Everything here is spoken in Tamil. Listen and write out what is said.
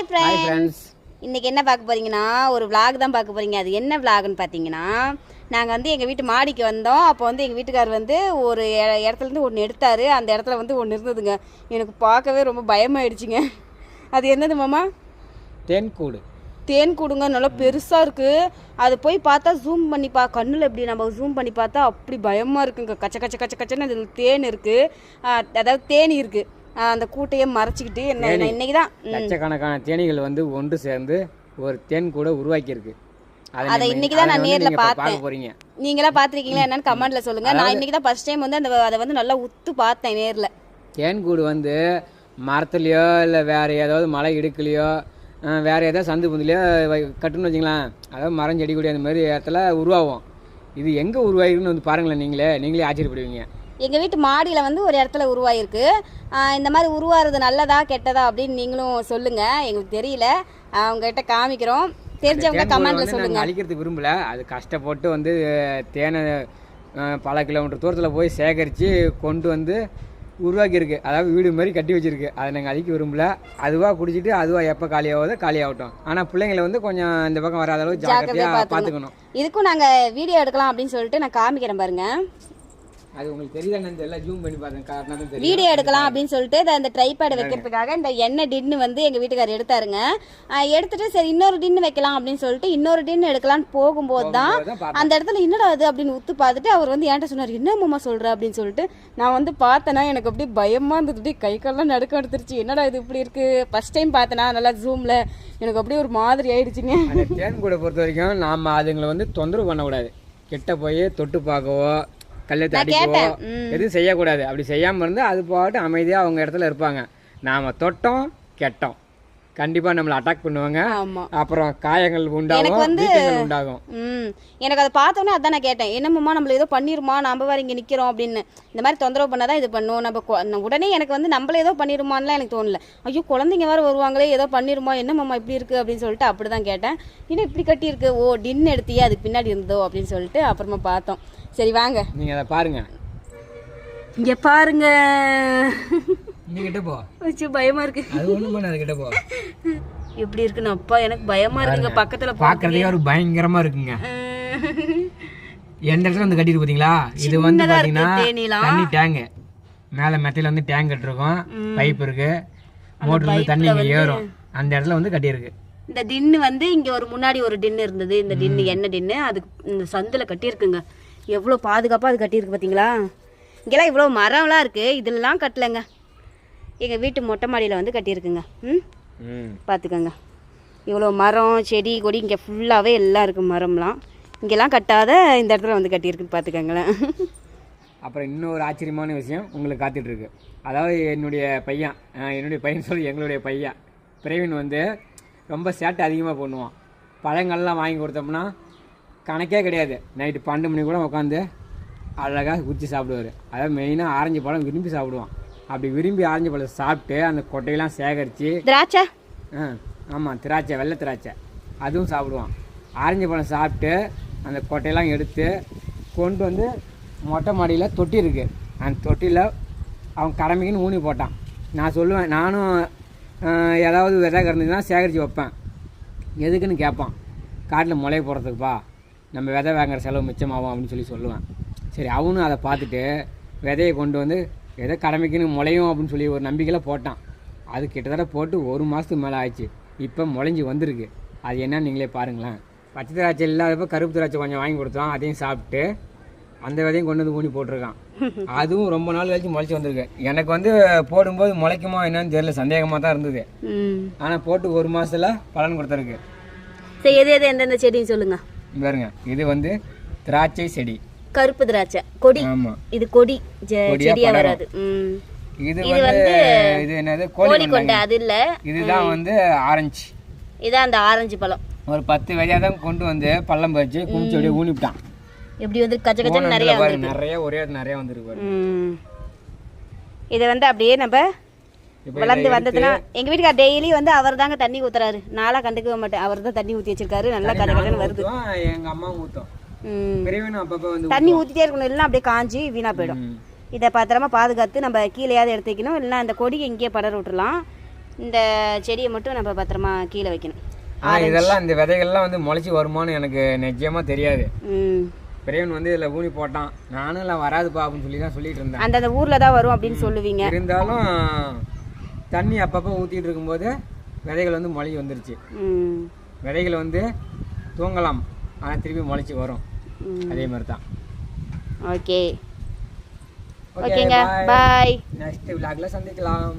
ஹாய் ஃப்ரெண்ட்ஸ் இன்னைக்கு என்ன பார்க்க போறீங்கன்னா ஒரு vlog தான் பார்க்க போறீங்க. அது என்ன vlogனு பார்த்தீங்கன்னா நாங்கள் வந்து எங்கள் வீட்டு மாடிக்கு வந்தோம். அப்போ வந்து எங்கள் வீட்டுக்கார் வந்து ஒரு இட- இடத்துல இருந்து ஒன்று எடுத்தாரு. அந்த இடத்துல வந்து ஒன்று இருந்ததுங்க. எனக்கு பார்க்கவே ரொம்ப பயமாயிடுச்சுங்க. அது என்னது மாமா? தேன்கூடு. தேன் கூடுங்க நல்லா பெருசாக இருக்குது அது போய் பார்த்தா ஜூம் பண்ணி பா கண்ணில் எப்படி நம்ம ஜூம் பண்ணி பார்த்தா அப்படி பயமாக இருக்குங்க. கச்ச கச்ச கச்ச கச்சன்னு அதில் தேன் இருக்குது அதாவது தேனி இருக்குது அந்த கூட்டையே மறைச்சிக்கிட்டு என்ன இன்னைக்கு தான். லட்சக்கணக்கான தேனீகள் வந்து ஒன்று சேர்ந்து ஒரு தேன் கூட உருவாக்கியிருக்கு. அதை இன்னைக்கு தான் நான் நேர்ல பார்த்தேன். போறீங்க. நீங்களா பார்த்துருக்கீங்களா என்னன்னு கமெண்ட்ல சொல்லுங்க. நான் இன்னைக்கு தான் ஃபர்ஸ்ட் டைம் வந்து அந்த அதை வந்து நல்லா உத்து பார்த்தேன் நேர்ல. தேன்கூடு வந்து மரத்துலையோ இல்லை வேற ஏதாவது மலை இடுக்குலையோ வேற ஏதாவது சந்து புந்துலையோ கட்டுன்னு வச்சுங்களேன் அதாவது மரம் செடி கொடி அந்த மாதிரி இடத்துல உருவாகும் இது எங்கே உருவாயிருக்குன்னு வந்து பாருங்களேன் நீங்களே. நீங்களே ஆச்சரியப்படுவீங்க. எங்க வீட்டு மாடியில வந்து ஒரு இடத்துல உருவாயிருக்கு. இந்த மாதிரி உருவாகிறது நல்லதா கெட்டதா அப்படின்னு நீங்களும் சொல்லுங்க. எங்களுக்கு தெரியல. அவங்க கிட்ட காமிக்கிறோம். தெரிஞ்சவங்க கமெண்ட்ல சொல்லுங்க. நாங்கள் அழிக்கிறதுக்கு விரும்பல. அது கஷ்டப்பட்டு வந்து தேனை பல கிலோமீட்டர் தூரத்தில் போய் சேகரித்து கொண்டு வந்து உருவாக்கியிருக்கு. அதாவது வீடு மாதிரி கட்டி வச்சிருக்கு. அதை நாங்கள் அழிக்க விரும்பல. அதுவாக குடிச்சிட்டு அதுவாக எப்போ காலியாகுதோ காலியாகட்டும். ஆனால் பிள்ளைங்களை வந்து கொஞ்சம் இந்த பக்கம் வராத அளவுக்கு ஜாக்கிரதையா ஜாக்கிரதையாக பார்த்துக்கணும் இதுக்கும் நாங்க வீடியோ எடுக்கலாம் அப்படின்னு சொல்லிட்டு நான் காமிக்கிறேன் பாருங்க. அது உங்களுக்கு தெரியுதானு தெரியல. ஜூம் பண்ணி பார்த்தேன் தான் தெரியும். வீடியோ எடுக்கலாம் அப்படின்னு சொல்லிட்டு இதை அந்த ட்ரைபேட் வைக்கிறதுக்காக இந்த எண்ணெய் டின்னு வந்து எங்கள் வீட்டுக்காரர் எடுத்தாருங்க. எடுத்துட்டு சரி இன்னொரு டின்னு வைக்கலாம் அப்படின்னு சொல்லிட்டு இன்னொரு டின்னு எடுக்கலான்னு போகும்போது தான். அந்த இடத்துல என்னடா அது அப்படின்னு உத்து பார்த்துட்டு அவர் வந்து என்கிட்ட சொன்னார் என்ன மாமா சொல்கிற அப்படின்னு சொல்லிட்டு நான் வந்து பார்த்தேன்னா எனக்கு அப்படியே பயமாக இருந்தது. அப்படியே கை கால்லாம் நடுக்க எடுத்துருச்சு. என்னடா இது இப்படி இருக்கு? ஃபர்ஸ்ட் டைம் பார்த்தேனா நல்லா ஜூமில் எனக்கு அப்படியே ஒரு மாதிரி ஆயிடுச்சுங்க. அந்த தேன் கூட பொறுத்த வரைக்கும் நாம் அதுங்களை வந்து தொந்தரவு பண்ணக்கூடாது. கிட்ட போய் தொட்டு பார்க்கவோ கல்லெத்து அடிக்கவோ. எதுவும் செய்யக்கூடாது. அப்படி செய்யாமல் இருந்து அது பாட்டு அமைதியாக அவங்க இடத்துல இருப்பாங்க. நாம் தொட்டோம் கெட்டோம். கண்டிப்பாக நம்மளை அட்டாக் பண்ணுவாங்க. அப்புறம் காயங்கள் உண்டாகும் வந்து- உண்டாகும். ம் எனக்கு அதை பார்த்தோன்னே அதான் நான் கேட்டேன். என்னம்மா நம்மள ஏதோ பண்ணிருமா? நம்ம வேற இங்கே நிற்கிறோம் அப்படின்னு. இந்த மாதிரி தொந்தரவு பண்ணாதான் இது பண்ணும். நம்ம உடனே எனக்கு வந்து நம்மள ஏதோ பண்ணிருமான்லாம் எனக்கு தோணல. ஐயோ குழந்தைங்க வேற வருவாங்களே ஏதோ பண்ணிருமா? என்னம்மா இப்படி இருக்கு? அப்படின்னு சொல்லிட்டு அப்படி தான் கேட்டேன். என்ன இப்படி கட்டியிருக்கு? ஓ டின் எடுத்தியே? அதுக்கு பின்னாடி இருந்தோ அப்படின்னு சொல்லிட்டு அப்புறமா பார்த்தோம். சரி வாங்க. நீங்கள் அதை பாருங்க. இங்கே பாருங்க. கிட்ட போ. வச்சு பயமா இருக்கு. அது ஒன்றும் பண்ணாது கிட்ட போ. எப்படி இருக்குன்னு அப்பா எனக்கு பயமா இருக்குங்க. பக்கத்துல பா பார்க்கறதுக்கே ஒரு பயங்கரமாக இருக்குங்க. எந்த இடத்துல வந்து கட்டிட்டு பார்த்தீங்களா இது வந்து தேனீலாம். தண்ணி டேங்கு மேலே மெத்தையில் வந்து டேங்க் கட்டிருக்கோம். பைப் இருக்கு. மோட்டர் வந்து தண்ணி இங்கே ஏறும். அந்த இடத்துல வந்து கட்டியிருக்கு. இந்த டின்னு வந்து இங்க ஒரு முன்னாடி ஒரு டின்னு இருந்தது. இந்த டின்னு என்ன டின்னு அதுக்கு இந்த சந்தில கட்டியிருக்குங்க. எவ்வளோ பாதுகாப்பாக அது கட்டியிருக்கு பார்த்தீங்களா இங்கெல்லாம் இவ்வளோ மரம்லாம் இருக்கு. இதெல்லாம் கட்டலைங்க. எங்க வீட்டு மொட்டை மாடியில் வந்து கட்டியிருக்குங்க. ம்? பார்த்துக்கோங்க இவ்வளோ மரம் செடி கொடி இங்கே ஃபுல்லாகவே எல்லாம் இருக்கு மரம்லாம். இங்கெல்லாம் கட்டாத இந்த இடத்துல வந்து கட்டியிருக்குன்னு பார்த்துக்கோங்களேன் அப்புறம் இன்னொரு ஆச்சரியமான விஷயம் உங்களுக்கு காத்துட்டு இருக்கு அதாவது என்னுடைய பையன் என்னுடைய பையன் சொல்லி எங்களுடைய பையன் பிரவீன் வந்து ரொம்ப சேட்டை அதிகமாக பண்ணுவான். பழங்கள்லாம் வாங்கி கொடுத்தோம்னா கணக்கே கிடையாது. நைட்டு பன்னெண்டு மணி கூட உட்காந்து அழகாக குச்சி சாப்பிடுவார். அதாவது மெயினாக ஆரஞ்சு பழம் விரும்பி சாப்பிடுவான். அப்படி விரும்பி ஆரஞ்சு பழம் சாப்பிட்டு அந்த கொட்டையெல்லாம் சேகரித்து திராட்சை? ஆ ஆமாம் திராட்சை வெள்ளை திராட்சை. அதுவும் சாப்பிடுவான். ஆரஞ்சு பழம் சாப்பிட்டு அந்த கொட்டையெல்லாம் எடுத்து கொண்டு வந்து மொட்டை மாடியில் தொட்டி இருக்கு. அந்த தொட்டியில் அவன் கடமைக்குன்னு ஊனி போட்டான். நான் சொல்லுவேன் நானும் ஏதாவது விதை கிடந்துச்சுன்னா சேகரித்து வைப்பேன். எதுக்குன்னு கேட்பான் காட்டில் முளைய போடுறதுக்குப்பா நம்ம விதை வாங்குற செலவு மிச்சமாகும் அப்படின்னு சொல்லி சொல்லுவேன். சரி அவனும் அதை பார்த்துட்டு விதையை கொண்டு வந்து எதோ கடமைக்குன்னு முளையும் அப்படின்னு சொல்லி ஒரு நம்பிக்கையில் போட்டான். அது கிட்டத்தட்ட போட்டு ஒரு மாதத்துக்கு மேலே ஆயிடுச்சு. இப்போ முளைஞ்சி வந்திருக்கு. அது என்னன்னு நீங்களே பாருங்களேன். பச்சை திராட்சை இல்லாதப்ப கருப்பு திராட்சை கொஞ்சம் வாங்கி கொடுத்தோம் அதையும் சாப்பிட்டு அந்த விதையும் கொண்டு வந்து ஊனி போட்டிருக்கான். அதுவும் ரொம்ப நாள் கழிச்சு முளைச்சி வந்திருக்கு. எனக்கு வந்து போடும்போது முளைக்குமா என்னன்னு தெரியல. சந்தேகமாக தான் இருந்தது. ஆனால் போட்டு ஒரு மாசத்துல பலன் கொடுத்துருக்கு. சரி எது எது எந்தெந்த செடின்னு சொல்லுங்க. பாருங்க. இது வந்து திராட்சை செடி. கருப்பு திராட்சை. கொடி. இது கொடி. செடியா. வராது. இது வந்து இது என்னது? கோழி கொண்டை. அது இல்ல. இதுதான் வந்து ஆரஞ்சு. இதான் அந்த ஆரஞ்சு பழம். ஒரு பத்து விதையாக தான் கொண்டு வந்து பள்ளம் பறிச்சு குமிச்சு அப்படியே ஊனிவிட்டான். எப்படி வந்து கச்ச கச்சன்னு நிறைய நிறைய ஒரே நிறைய வந்துருக்கு இதை வந்து அப்படியே நம்ம வளர்ந்து வந்ததுன்னா எங்க வீட்டுக்கார் டெய்லி வந்து அவர் தாங்க தண்ணி ஊத்துறாரு. நாளா கண்டுக்கவே மாட்டேன். அவர் தான் தண்ணி ஊத்தி வச்சிருக்காரு. நல்லா கட கடன்னு வருது. எங்க அம்மா ஊத்தும். தண்ணி ஊத்திட்டே இருக்கணும். இல்லைன்னா அப்படியே காஞ்சி வீணா போயிடும். இதை பத்திரமா பாதுகாத்து நம்ம கீழேயாவது எடுத்து வைக்கணும் இல்லைன்னா அந்த கொடியை இங்கேயே படர விட்டுறலாம். இந்த செடியை மட்டும் நம்ம பத்திரமா கீழே வைக்கணும். இதெல்லாம் இந்த விதைகள்லாம் வந்து முளைச்சி வருமான்னு எனக்கு நிச்சயமாக தெரியாது. ம். பெரியவன் வந்து இதில் ஊனி போட்டான். நானும் இல்லை வராதுப்பா அப்படின்னு சொல்லி தான் சொல்லிட்டு இருந்தேன். அந்தந்த ஊரில் தான் வரும் அப்படின்னு சொல்லுவீங்க. இருந்தாலும் தண்ணி அப்பப்போ ஊற்றிட்டு இருக்கும்போது விதைகள் வந்து முளைச்சி வந்துருச்சு. விதைகள் வந்து தூங்கலாம். ஆனால் திருப்பி முளைச்சி வரும். அதே மாதிரி தான் ஓகே ஓகேங்க. பாய் நெக்ஸ்ட் விழாக்கில் சந்திக்கலாம்.